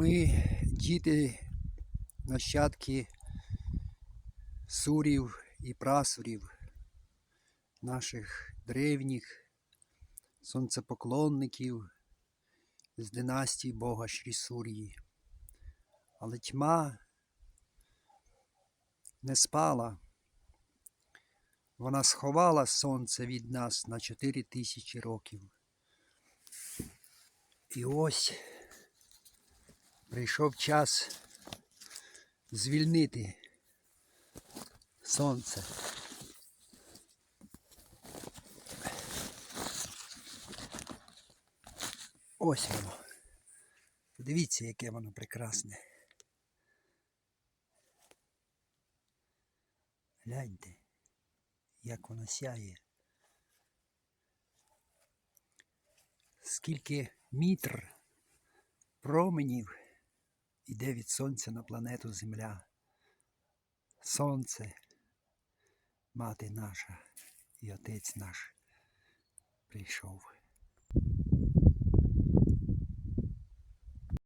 Ми діти, нащадки сурів і прасурів, наших древніх сонцепоклонників з династії Бога Шрі Сур'ї. Але тьма не спала. Вона сховала сонце від нас на 4 тисячі років. І ось прийшов час звільнити сонце. Ось воно. Подивіться, яке воно прекрасне. Гляньте, як воно сяє. Скільки мітр променів іде від сонця на планету Земля. Сонце, мати наша і отець наш прийшов.